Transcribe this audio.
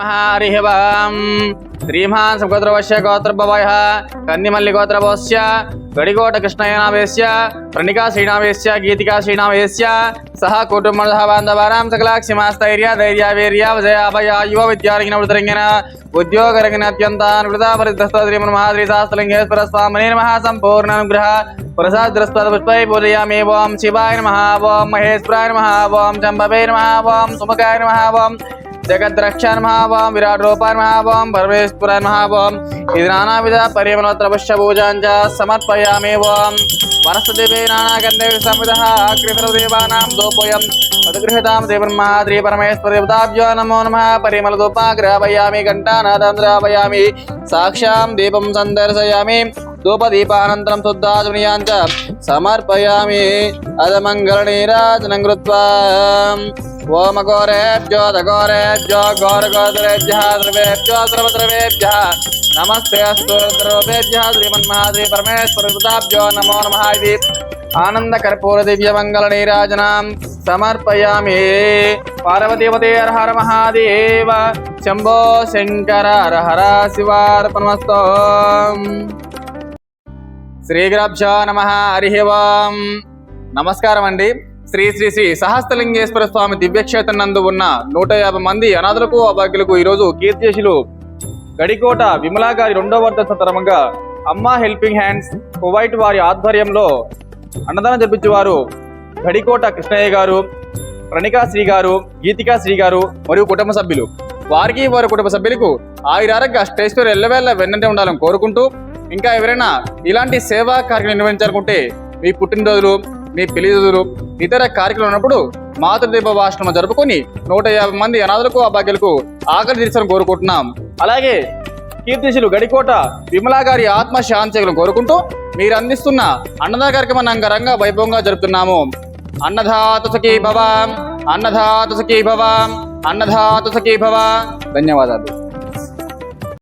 హరి ఓం శ్రీమాన్ సుగోత్రవశ్య గోత్రభవయ కన్నిమల్లి గోత్రభవస్య గడికోట కృష్ణయనావేశ్య ప్రణికా శ్రీనావేశ్య గీతికా శ్రీనావేశ్య సహ కుటుంబ సహ బాంధవానాం సకలాక్షిమాస్థైర్య ధైర్య వీర్య విజయ అభయ యువ విద్యారంగిన వృతరంగిన ఉద్యోగరంగిన అత్యంత అనుకృత పరిగ్రస్త శ్రీమన్ మహాద్రి శాస్త్రలింగేశ్వర స్వామి నమ సంపూర్ణ అనుగ్రహ. ప్రసాద్రస్పద పుష్పై जगद्रक्षान् महावाम विराट रूपान् महावाम भर्वेश्वरान् महावाम इति नानाविध पर्यमनोत्रवश्य पूजाञ्च समर्पयामि वाम् वनस्पतिभे नानागन्धे संविधः कृतदेवानां दोपोऽयं तद्गृहतां देवन्महाद्रिपरमेश्वरदेवताभ्यो नमो नमः। परिमलदोपा ग्रापयामि घण्टानादं द्रापयामि साक्षां दीपं धूपदीपानन्तरं शुद्धाचमनीयान् च समर्पयामि अदमङ्गलनीराजनं कृत्वा। ओमघोरेभ्यो दघोरेभ्यो घोरघोरेभ्यः द्रवेभ्यो द्रवद्रवेभ्यः नमस्ते अस्तु द्रवेभ्यः श्रीमन्महाद्रिपरमेश्वरकृताभ्यो नमो नमः इति आनन्दकर्पूरदिव्यमङ्गलनीराजनां समर्पयामि। हर हर महादेव, शम्भो शङ्कर, हर हर शिवार्पणमस्तु। శ్రీగురభ్యో నమ హరి ఓం. నమస్కారం అండి శ్రీ శ్రీ శ్రీ సహస్రలింగేశ్వర స్వామి దివ్యక్షేత్రం నందు ఉన్న నూట యాభై మంది అనాథులకు అభాగ్యులకు ఈరోజు కీర్తిశులు గడికోట విమలా గారి రెండవ వర్ధంత తరమంగా అమ్మా హెల్పింగ్ హ్యాండ్స్ కువైట్ వారి ఆధ్వర్యంలో అన్నదానం జరిపించేవారు గడికోట కృష్ణయ్య గారు ప్రణికా శ్రీ గారు గీతికా శ్రీ గారు మరియు కుటుంబ సభ్యులు. వారికి వారి కుటుంబ సభ్యులకు ఆయురారగ్గా స్టేజ్ పేరు ఎల్లవేళ్ళ వెన్నంటే ఉండాలని కోరుకుంటూ ఇంకా ఎవరైనా ఇలాంటి సేవా కార్యక్రమం నిర్వహించాలనుకుంటే మీ పుట్టినరోజులు మీ పెళ్ళి రోజులు ఇతర కార్యక్రమాలు ఉన్నప్పుడు మాతృదీప భాషణం జరుపుకొని నూట యాభై మంది అనాథులకు అభాగ్యులకు ఆకలి తీర్చాలని కోరుకుంటున్నాం. అలాగే కీర్తిశులు గడికోట విమలా గారి ఆత్మ శాంతిలను కోరుకుంటూ మీరు అందిస్తున్న అన్నదాన కార్యక్రమాన్ని అంగరంగ వైభవంగా జరుపుతున్నాము. అన్నదాత సఖీ భవ అన్నదాత సఖీ భవ అన్నదాత సఖీ భవ. ధన్యవాదాలు.